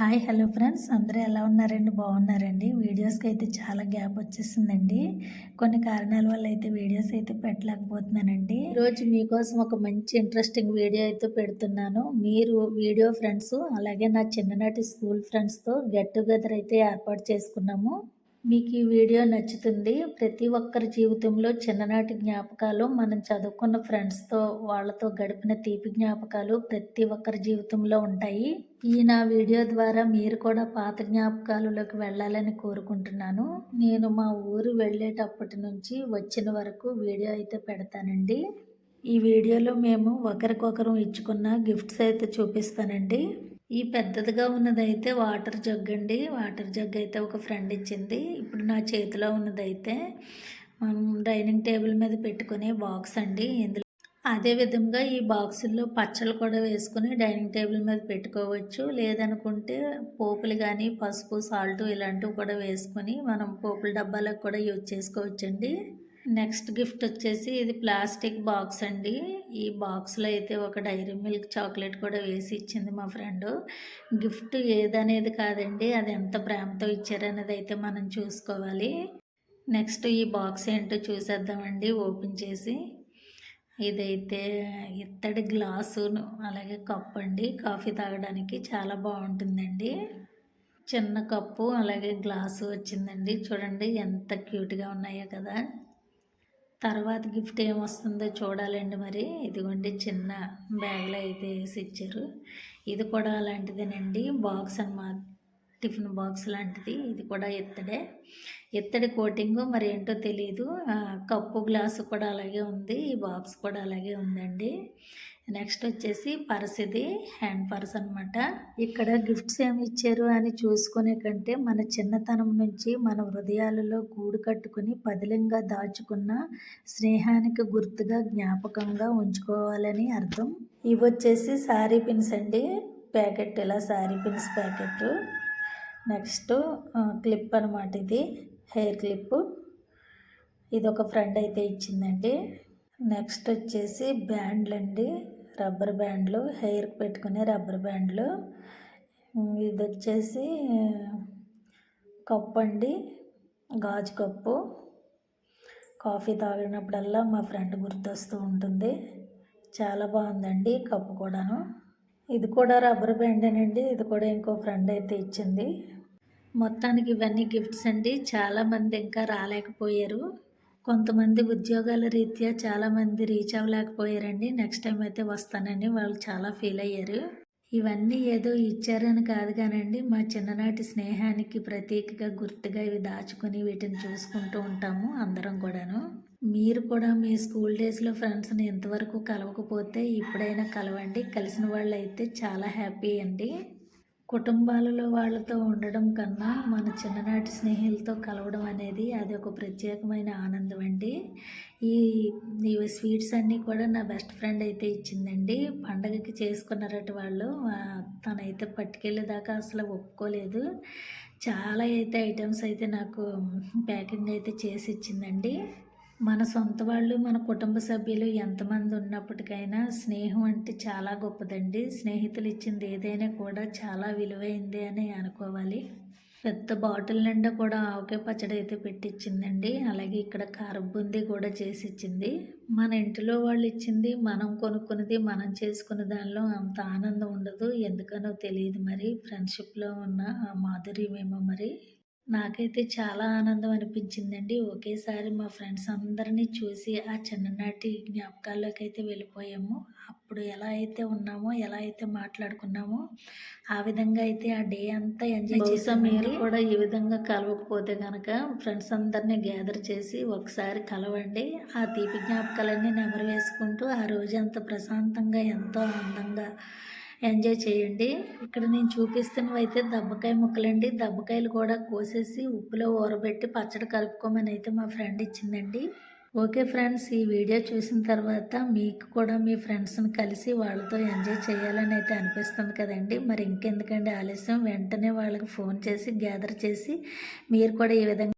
Hi hello friends. అందరూ ఎలా ఉన్నారండి? బాగున్నారండి. వీడియోస్కి అయితే చాలా గ్యాప్ వచ్చేసిందండి. కొన్ని కారణాల వల్ల అయితే వీడియోస్ అయితే పెట్టలేకపోతున్నానండి. ఈరోజు మీకోసం ఒక మంచి ఇంట్రెస్టింగ్ వీడియో అయితే పెడుతున్నాను. మీరు వీడియో ఫ్రెండ్స్ అలాగే నా చిన్ననాటి స్కూల్ ఫ్రెండ్స్తో గెట్ టుగెదర్ అయితే ఏర్పాటు చేసుకున్నాము. మీకు ఈ వీడియో నచ్చుతుంది. ప్రతి ఒక్కరి జీవితంలో చిన్ననాటి జ్ఞాపకాలు మనం చదువుకున్న ఫ్రెండ్స్తో వాళ్ళతో గడిపిన తీపి జ్ఞాపకాలు ప్రతి ఒక్కరి జీవితంలో ఉంటాయి. ఈ నా వీడియో ద్వారా మీరు కూడా పాత జ్ఞాపకాలలోకి వెళ్ళాలని కోరుకుంటున్నాను. నేను మా ఊరు వెళ్ళేటప్పటి నుంచి వచ్చిన వరకు వీడియో అయితే పెడతానండి. ఈ వీడియోలో మేము ఒకరికొకరు ఇచ్చుకున్న గిఫ్ట్స్ అయితే చూపిస్తానండి. ఈ పెద్దదిగా ఉన్నదైతే వాటర్ జగ్ అండి. వాటర్ జగ్ అయితే ఒక ఫ్రెండ్ ఇచ్చింది. ఇప్పుడు నా చేతిలో ఉన్నదైతే మనం డైనింగ్ టేబుల్ మీద పెట్టుకునే బాక్స్ అండి. ఇందులో అదే విధంగా ఈ బాక్సుల్లో పచ్చళ్ళు కూడా వేసుకుని డైనింగ్ టేబుల్ మీద పెట్టుకోవచ్చు. లేదనుకుంటే పోపులు కానీ పసుపు సాల్ట్ ఇలాంటివి కూడా వేసుకొని మనం పోపుల డబ్బాలకు కూడా యూజ్ చేసుకోవచ్చండి. నెక్స్ట్ గిఫ్ట్ వచ్చేసి ఇది ప్లాస్టిక్ బాక్స్ అండి. ఈ బాక్స్లో అయితే ఒక డైరీ మిల్క్ చాక్లెట్ కూడా వేసి ఇచ్చింది మా ఫ్రెండ్. గిఫ్ట్ ఏదనేది కాదండి అది ఎంత ప్రేమతో ఇచ్చారనేది అయితే మనం చూసుకోవాలి. నెక్స్ట్ ఈ బాక్స్ ఏంటో చూసేద్దామండి ఓపెన్ చేసి. ఇదైతే ఇత్తడి గ్లాసు అలాగే కప్ అండి. కాఫీ తాగడానికి చాలా బాగుంటుందండి. చిన్న కప్పు అలాగే గ్లాసు వచ్చిందండి. చూడండి ఎంత క్యూట్గా ఉన్నాయో కదా. తర్వాత గిఫ్ట్ ఏమొస్తుందో చూడాలండి మరి. ఇదిగోండి చిన్న బ్యాగ్లో అయితే వేసి ఇచ్చారు. ఇది కూడా అలాంటిదేనండి. బాక్స్ అనమాట టిఫిన్ బాక్స్ లాంటిది ఇది కూడా ఎత్తడే. ఎత్తడి కోటింగ్ మరి ఏంటో తెలియదు కప్పు గ్లాసు కూడా అలాగే ఉంది ఈ బాక్స్ కూడా అలాగే ఉందండి. నెక్స్ట్ వచ్చేసి పర్స్ ఇది హ్యాండ్ పర్స్ అనమాట ఇక్కడ గిఫ్ట్స్ ఏమి ఇచ్చారు అని చూసుకునే కంటే మన చిన్నతనం నుంచి మన హృదయాలలో గూడు కట్టుకుని పదిలంగా దాచుకున్న స్నేహానికి గుర్తుగా జ్ఞాపకంగా ఉంచుకోవాలని అర్థం. ఇవి వచ్చేసి శారీ పిన్స్ అండి. ప్యాకెట్ ఇలా sari pins packet. Next clip అనమాట ఇది. Hair clip. ఇది ఒక ఫ్రెండ్ అయితే ఇచ్చిందండి. నెక్స్ట్ వచ్చేసి బ్యాండ్లు అండి. రబ్బర్ బ్యాండ్లు హెయిర్కి పెట్టుకునే రబ్బర్ బ్యాండ్లు. ఇది వచ్చేసి కప్పు అండి. గాజు కప్పు. కాఫీ తాగినప్పుడల్లా మా ఫ్రెండ్ గుర్తొస్తూ ఉంటుంది. చాలా బాగుందండి కప్పు కూడాను. ఇది కూడా రబ్బర్ బ్యాండేనండి ఇది కూడా ఇంకో ఫ్రెండ్ అయితే ఇచ్చింది. మొత్తానికి ఇవన్నీ గిఫ్ట్స్ అండి. చాలామంది ఇంకా రాలేకపోయారు. కొంతమంది ఉద్యోగాల రీత్యా చాలామంది రీచ్ అవ్వలేకపోయారండి. నెక్స్ట్ టైం అయితే వస్తానని వాళ్ళు చాలా ఫీల్ అయ్యారు. ఇవన్నీ ఏదో ఇచ్చారని కాదు కానండి. మా చిన్ననాటి స్నేహానికి ప్రతీకగా గుర్తుగా ఇవి దాచుకొని వీటిని చూసుకుంటూ ఉంటాము అందరం కూడాను. మీరు కూడా మీ స్కూల్ డేస్లో ఫ్రెండ్స్ని ఎంతవరకు కలవకపోతే ఇప్పుడైనా కలవండి. కలిసిన వాళ్ళు అయితే చాలా హ్యాపీ అండి. కుటుంబాలలో వాళ్ళతో ఉండడం కన్నా మన చిన్ననాటి స్నేహితులతో కలవడం అనేది అది ఒక ప్రత్యేకమైన ఆనందం అండి. ఈ ఈ స్వీట్స్ అన్నీ కూడా నా బెస్ట్ ఫ్రెండ్ అయితే ఇచ్చిందండి. పండగకి చేసుకున్నారట వాళ్ళు. తనైతే పట్టుకెళ్ళేదాకా అసలు ఒప్పుకోలేదు. చాలా అయితే ఐటమ్స్ అయితే నాకు ప్యాకింగ్ అయితే చేసి ఇచ్చిందండి. మన సొంత వాళ్ళు మన కుటుంబ సభ్యులు ఎంతమంది ఉన్నప్పటికైనా స్నేహం అంటే చాలా గొప్పదండి. స్నేహితులు ఇచ్చింది ఏదైనా కూడా చాలా విలువైంది అని అనుకోవాలి. పెద్ద బాటిల్ నిండా కూడా ఆవకాయ పచ్చడి అయితే పెట్టించిందండి అలాగే ఇక్కడ కారబుంది కూడా చేసి ఇచ్చింది మన ఇంటిలో వాళ్ళు ఇచ్చింది మనం కొనుక్కున్నది మనం చేసుకున్న దానిలో అంత ఆనందం ఉండదు. ఎందుకనో తెలియదు మరి. ఫ్రెండ్షిప్లో ఉన్న ఆ మాధుర్యమేమో మరి. నాకైతే చాలా ఆనందం అనిపించిందండి ఒకేసారి మా ఫ్రెండ్స్ అందరినీ చూసి ఆ చిన్ననాటి జ్ఞాపకాల్లోకి అయితే వెళ్ళిపోయాము. అప్పుడు ఎలా అయితే ఉన్నామో ఎలా అయితే మాట్లాడుకున్నామో ఆ విధంగా అయితే ఆ డే అంతా ఎంజాయ్ చేసాం మీరు కూడా ఈ విధంగా కలవకపోతే కనుక ఫ్రెండ్స్ అందరినీ గ్యాదర్ చేసి ఒకసారి కలవండి. ఆ తీపి జ్ఞాపకాలన్నీ నెమరు వేసుకుంటూ ఆ రోజు అంత ప్రశాంతంగా ఎంతో అందంగా ఎంజాయ్ చేయండి. ఇక్కడ నేను చూపిస్తున్నవి అయితే దబ్బకాయ ముక్కలండి. దబ్బకాయలు కూడా కోసేసి ఉప్పులో ఊరబెట్టి పచ్చడి కలుపుకోమని అయితే మా ఫ్రెండ్ ఇచ్చిందండి. ఓకే ఫ్రెండ్స్ ఈ వీడియో చూసిన తర్వాత మీకు కూడా మీ ఫ్రెండ్స్ని కలిసి వాళ్ళతో ఎంజాయ్ చేయాలని అయితే అనిపిస్తుంది కదండి. మరి ఇంకెందుకండి ఆలస్యం? వెంటనే వాళ్ళకి ఫోన్ చేసి గ్యాదర్ చేసి మీరు కూడా ఈ విధంగా